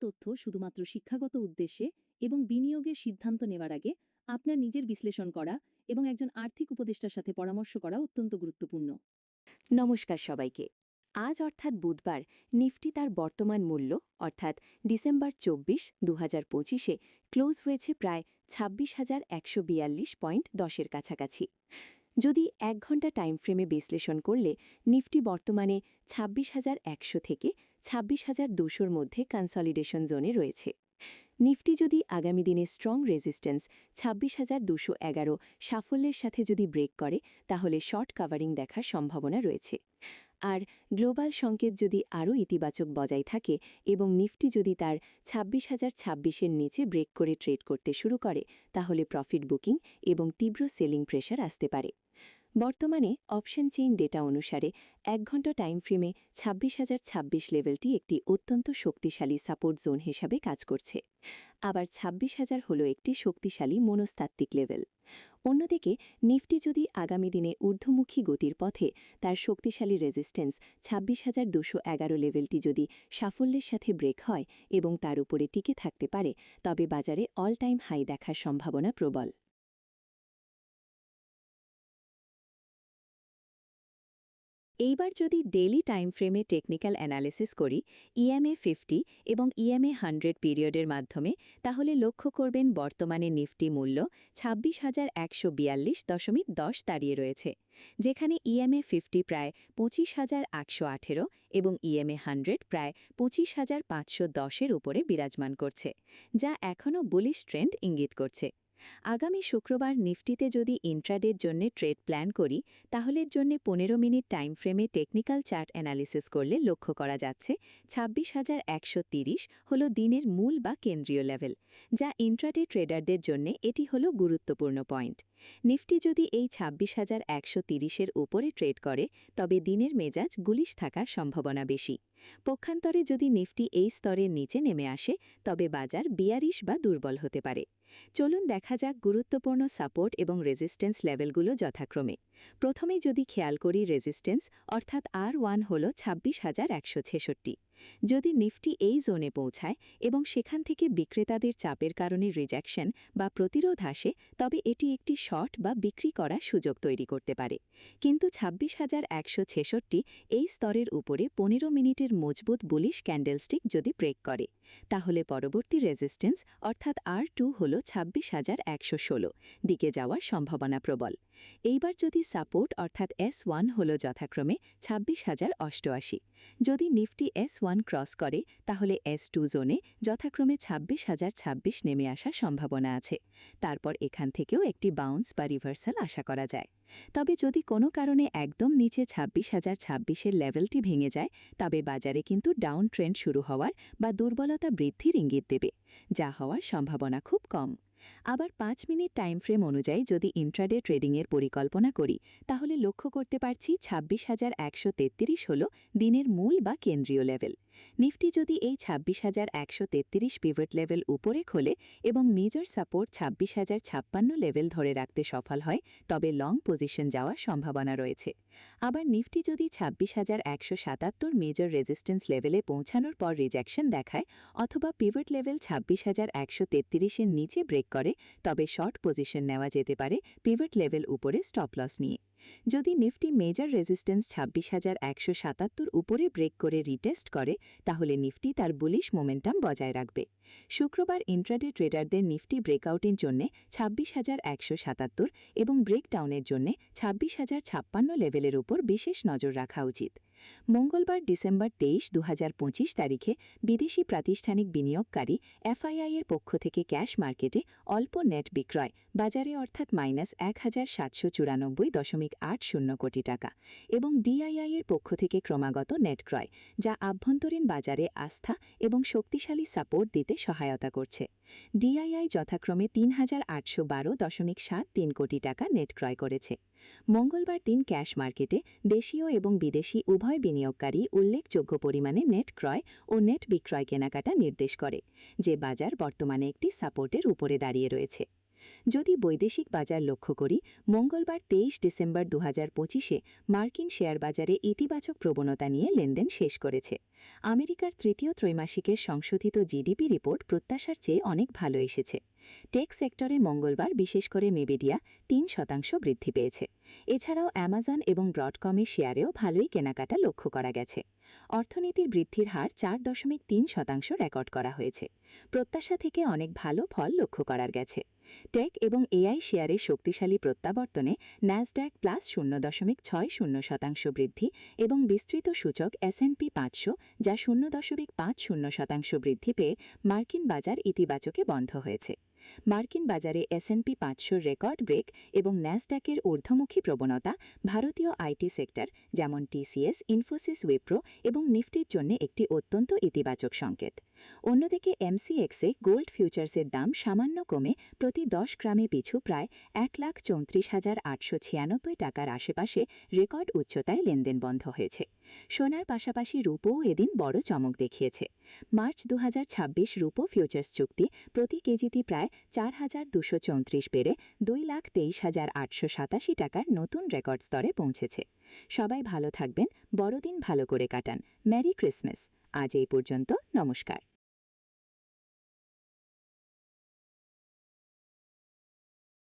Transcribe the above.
তথ্য শুধুমাত্র শিক্ষাগত উদ্দেশ্যে এবং বিনিয়োগের সিদ্ধান্ত নেওয়ার আগে আপনার নিজের বিশ্লেষণ করা এবং একজন আর্থিক উপদেষ্টার সাথে পরামর্শ করা অত্যন্ত গুরুত্বপূর্ণ। নমস্কার সবাইকে। আজ অর্থাৎ বুধবার নিফটি তার বর্তমান মূল্য, অর্থাৎ ডিসেম্বর চব্বিশ দু হাজার পঁচিশে, ক্লোজ হয়েছে প্রায় ছাব্বিশ হাজার একশো বিয়াল্লিশ পয়েন্ট দশের কাছাকাছি। যদি এক ঘণ্টা টাইম ফ্রেমে বিশ্লেষণ করলে নিফটি বর্তমানে ছাব্বিশ হাজার একশো থেকে ছাব্বিশ হাজার দুশোর মধ্যে কনসলিডেশন জোনে রয়েছে। নিফটি যদি আগামী দিনে স্ট্রং রেজিস্ট্যান্স ছাব্বিশ হাজার দুশো এগারো সাফল্যের সাথে যদি ব্রেক করে, তাহলে শর্ট কাভারিং দেখার সম্ভাবনা রয়েছে। আর গ্লোবাল সংকেত যদি আরও ইতিবাচক বজায় থাকে এবং নিফটি যদি তার ছাব্বিশ হাজার ছাব্বিশের নিচে ব্রেক করে ট্রেড করতে শুরু করে, তাহলে প্রফিট বুকিং এবং তীব্র সেলিং প্রেশার আসতে পারে। বর্তমানে অপশন চেইন ডেটা অনুসারে এক ঘণ্টা টাইম ফ্রেমে ছাব্বিশ হাজার ছাব্বিশ লেভেলটি একটি অত্যন্ত শক্তিশালী সাপোর্ট জোন হিসাবে কাজ করছে। আবার ছাব্বিশ হাজার হল একটি শক্তিশালী মনস্তাত্ত্বিক লেভেল অন্যদিকে, নিফটি যদি আগামী দিনে ঊর্ধ্বমুখী গতির পথে তার শক্তিশালী রেজিস্ট্যান্স ছাব্বিশ হাজার দুশো এগারো লেভেলটি যদি সাফল্যের সাথে ব্রেক হয় এবং তার উপরে টিকে থাকতে পারে, তবে বাজারে অল টাইম হাই দেখার সম্ভাবনা প্রবল। এইবার যদি ডেইলি টাইম ফ্রেমে টেকনিক্যাল অ্যানালিসিস করি, ইএমএ ফিফটি এবং ইএমএ হান্ড্রেড পিরিয়ডের মাধ্যমে, তাহলে লক্ষ্য করবেন বর্তমানে নিফটি মূল্য ছাব্বিশ হাজার একশো বিয়াল্লিশ দশমিক দশ দাঁড়িয়ে রয়েছে, যেখানে ইএমএ ফিফটি প্রায় পঁচিশ হাজার একশো আঠেরো এবং ইএমএ হান্ড্রেড প্রায় পঁচিশ হাজার পাঁচশো দশের উপরে বিরাজমান করছে, যা এখনও বুলিশ ট্রেন্ড ইঙ্গিত করছে। আগামী শুক্রবার নিফটিতে যদি ইন্ট্রাডের জন্য ট্রেড প্ল্যান করি তাহলে জন্য পনেরো মিনিট টাইম ফ্রেমে টেকনিক্যাল চার্ট অ্যানালিসিস করলে লক্ষ্য করা যাচ্ছে ছাব্বিশ হাজার একশো তিরিশ হল দিনের মূল বা কেন্দ্রীয় লেভেল, যা ইন্ট্রাডে ট্রেডারদের জন্য এটি হল গুরুত্বপূর্ণ পয়েন্ট। নিফটি যদি এই ছাব্বিশ হাজার একশো তিরিশের উপরে ট্রেড করে, তবে দিনের মেজাজ গুলিশ থাকার সম্ভাবনা বেশি। পক্ষান্তরে যদি নিফটি এই স্তরের নিচে নেমে আসে, তবে বাজার বিয়ারিশ বা দুর্বল হতে পারে। চলুন দেখা যাক গুরুত্বপূর্ণ সাপোর্ট এবং রেজিস্ট্যান্স লেভেলগুলো যথাক্রমে। প্রথমে যদি খেয়াল করি রেজিস্ট্যান্স, অর্থাৎ আর ওয়ান হল ছাব্বিশ হাজার একশো ছেষট্টি। যদি নিফটি এই জোনে পৌঁছায় এবং সেখান থেকে বিক্রেতাদের চাপের কারণে রিজেকশন বা প্রতিরোধ আসে, তবে এটি একটি শর্ট বা বিক্রি করার সুযোগ তৈরি করতে পারে। কিন্তু ছাব্বিশ হাজার একশো ছেষট্টি এই স্তরের উপরে পনেরো মিনিটের মজবুত বুলিশ ক্যান্ডেলস্টিক যদি ব্রেক করে, তাহলে পরবর্তী রেজিস্ট্যান্স অর্থাৎ আর টু হল ছাব্বিশ হাজার একশো দিকে যাওয়ার সম্ভাবনা প্রবল। এইবার যদি সাপোর্ট অর্থাৎ এস ওয়ান হল যথাক্রমে ছাব্বিশ হাজার অষ্টআশি। যদি নিফটি এস ওয়ান ক্রস করে, তাহলে এস টু জোনে যথাক্রমে ছাব্বিশ হাজার ছাব্বিশ নেমে আসার সম্ভাবনা আছে। তারপর এখান থেকেও একটি বাউন্স বা রিভার্সাল আশা করা যায়। তবে যদি কোনো কারণে একদম নিচে ছাব্বিশ হাজার ছাব্বিশের লেভেলটি ভেঙে যায়, তবে বাজারে কিন্তু ডাউন ট্রেন্ড শুরু হওয়ার বা দুর্বলতা বৃদ্ধির ইঙ্গিত দেবে, যা হওয়ার সম্ভাবনা খুব কম। আবার পাঁচ মিনিট টাইম ফ্রেম অনুযায়ী যদি ইন্ট্রাডে ট্রেডিংয়ের পরিকল্পনা করি, তাহলে লক্ষ্য করতে পারছি ছাব্বিশ হাজার একশো তেত্রিশ হল দিনের মূল বা কেন্দ্রীয় লেভেল নিফটি যদি এই ছাব্বিশ হাজার একশো তেত্রিশ পিভট লেভেল উপরে খোলে এবং মেজর সাপোর্ট ছাব্বিশ হাজার ছাপ্পান্ন লেভেল ধরে রাখতে সফল হয়, তবে লং পজিশন যাওয়ার সম্ভাবনা রয়েছে। আবার নিফটি যদি ছাব্বিশ হাজার একশো সাতাত্তর মেজর রেজিস্ট্যান্স লেভেলে পৌঁছানোর পর রিজেকশন দেখায় অথবা পিভট লেভেল ছাব্বিশ হাজার একশো তেত্রিশের নিচে ব্রেক করে, তবে শর্ট পজিশন নেওয়া যেতে পারে পিভট লেভেল উপরে স্টপ লস নিয়ে। যদি নিফটি মেজর রেজিস্ট্যান্স ছাব্বিশ হাজার একশো সাতাত্তর উপরে ব্রেক করে রিটেস্ট করে, তাহলে নিফটি তার বুলিশ মোমেন্টাম বজায় রাখবে। শুক্রবার ইন্ট্রাডে ট্রেডারদের নিফটি ব্রেকআউটের জন্য ছাব্বিশ হাজার একশো সাতাত্তর এবং ব্রেকডাউনের জন্য ছাব্বিশ হাজার ছাপ্পান্ন লেভেলের উপর বিশেষ নজর রাখা উচিত। মঙ্গলবার ডিসেম্বর তেইশ দু তারিখে বিদেশি প্রাতিষ্ঠানিক বিনিয়োগকারী এফআইআই এর পক্ষ থেকে ক্যাশ মার্কেটে অল্প নেট বিক্রয়, বাজারে অর্থাৎ মাইনাস এক হাজার সাতশো চুরানব্বই দশমিক আট শূন্য কোটি টাকা এবং ডিআইআই এর পক্ষ থেকে ক্রমাগত নেট ক্রয়, যা আভ্যন্তরীণ বাজারে আস্থা এবং শক্তিশালী সাপোর্ট দিতে সহায়তা করছে। ডিআইআই যথাক্রমে তিন হাজার আটশো বারো দশমিক সাত তিন কোটি টাকা নেট ক্রয় করেছে। মঙ্গলবার দিন ক্যাশ মার্কেটে দেশীয় এবং বিদেশি উভয় বিনিয়োগকারী উল্লেখযোগ্য পরিমাণে নেট ক্রয় ও নেট বিক্রয় কেনাকাটা নির্দেশ করে, যে বাজার বর্তমানে একটি সাপোর্টের উপরে দাঁড়িয়ে রয়েছে। যদি বৈদেশিক বাজার লক্ষ্য করি, মঙ্গলবার তেইশ ডিসেম্বর দু হাজার পঁচিশে মার্কিন শেয়ার বাজারে ইতিবাচক প্রবণতা নিয়ে লেনদেন শেষ করেছে। আমেরিকার তৃতীয় ত্রৈমাসিকের সংশোধিত জিডিপি রিপোর্ট প্রত্যাশার চেয়ে অনেক ভালো এসেছে। টেক সেক্টরে মঙ্গলবার বিশেষ করে মেবেডিয়া তিন শতাংশ বৃদ্ধি পেয়েছে। এছাড়াও অ্যামাজন এবং ব্রডকমের শেয়ারেও ভালোই কেনাকাটা লক্ষ্য করা গেছে। অর্থনীতির বৃদ্ধির হার চার দশমিক তিন শতাংশ রেকর্ড করা হয়েছে। প্রত্যাশা থেকে অনেক ভালো ফল লক্ষ্য করার গেছে। টেক এবং এআই শেয়ারের শক্তিশালী প্রত্যাবর্তনে ন্যাসড্যাক প্লাস শূন্য দশমিক ছয় শূন্য শতাংশ বৃদ্ধি এবং বিস্তৃত সূচক এসএনপি পাঁচশো, যা শূন্য দশমিক পাঁচ শূন্য শতাংশ বৃদ্ধি পেয়ে মার্কিন বাজার ইতিবাচকে বন্ধ হয়েছে। মার্কিন বাজারে এসএনপি পাঁচশোর রেকর্ড ব্রেক এবং ন্যাসড্যাকের ঊর্ধ্বমুখী প্রবণতা ভারতীয় আইটি সেক্টর, যেমন টিসিএস ইনফোসিস, উইপ্রো এবং নিফটির জন্য একটি অত্যন্ত ইতিবাচক সংকেত। অন্যদিকে এমসিএক্সে গোল্ড ফিউচার্সের দাম সামান্য কমে প্রতি দশ গ্রামে পিছু প্রায় এক লাখ চৌত্রিশ হাজার আটশো ছিয়ানব্বই টাকার আশেপাশে রেকর্ড উচ্চতায় লেনদেন বন্ধ হয়েছে। সোনার পাশাপাশি রূপও এদিন বড় চমক দেখিয়েছে। মার্চ দু ছাব্বিশ রূপো ফিউচার্স চুক্তি প্রতি কেজিতে প্রায় চার হাজার দুশো চৌত্রিশ বেড়ে দুই লাখ তেইশ হাজার আটশো সাতাশি টাকার নতুন রেকর্ড স্তরে পৌঁছেছে। সবাই ভালো থাকবেন, বড়দিন ভালো করে কাটান। Merry Christmas. আজ এই পর্যন্ত নমস্কার।